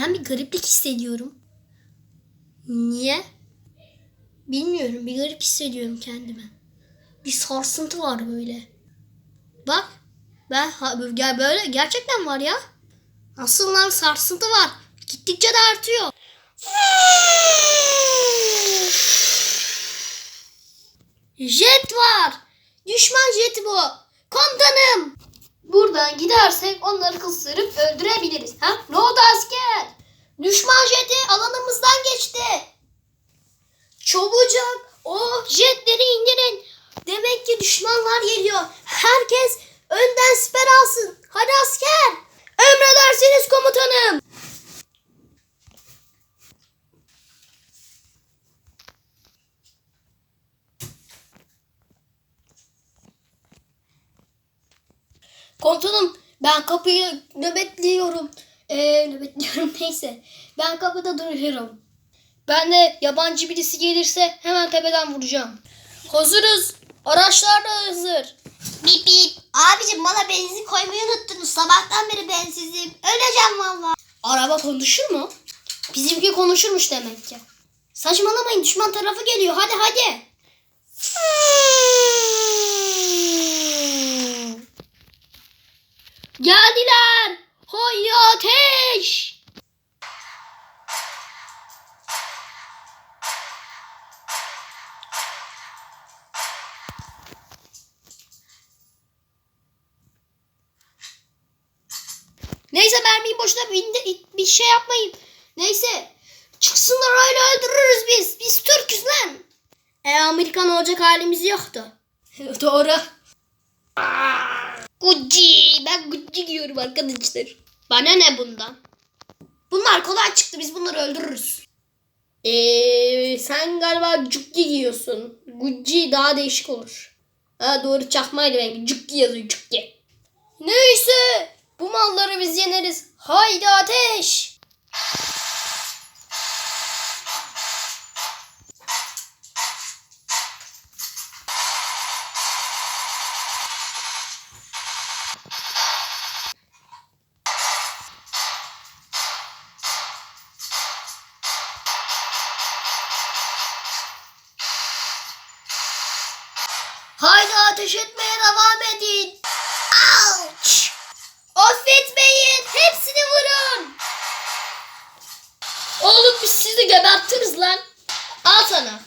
Ben bir gariplik hissediyorum. Niye? Bilmiyorum. Bir garip hissediyorum kendime. Bir sarsıntı var böyle. Bak. Ben gel böyle gerçekten var ya. Asıl lan sarsıntı var. Gittikçe de artıyor. Jet var. Düşman jeti bu. Komutanım. Buradan gidersek onları kıstırıp öldürebiliriz. Ha? Ne oldu asker? Düşman jeti alanımızdan geçti. Çabucak o jetleri indirin. Demek ki düşmanlar geliyor. Herkes önden siper alsın. Hadi asker. Emredersiniz komutanım. Komutanım ben kapıyı nöbetliyorum. Ee, nöbetliyorum neyse. Ben kapıda duruyorum. Ben de yabancı birisi gelirse hemen tepeden vuracağım. Hazırız. Araçlar da hazır. Bip bip. Abicim bana benzin koymayı unuttunuz. Sabahtan beri bensizim. Öleceğim valla. Araba konuşur mu? Bizimki konuşurmuş demek ki. Saçmalamayın düşman tarafı geliyor. Hadi hadi. Geldiler. Hayya ateş. Neyse mermiyi boşuna bir, bir şey yapmayın. Neyse. Çıksınlar öyle öldürürüz biz. Biz Türk'üz lan. E Amerikan olacak halimiz yoktu. Doğru. Gucci. Ben Gucci giyiyorum arkadaşlar. Bana ne bundan? Bunlar kolay çıktı. Biz bunları öldürürüz. Eee sen galiba Cukki giyiyorsun. Gucci daha değişik olur. Ha doğru çakmaydı benimki. Cukki yazıyor Cukki. Neyse. Haydi ateş etmeye devam edin. Ouch! Affetmeyin. Hepsini vurun. Oğlum biz sizi gebertiriz lan. Al sana.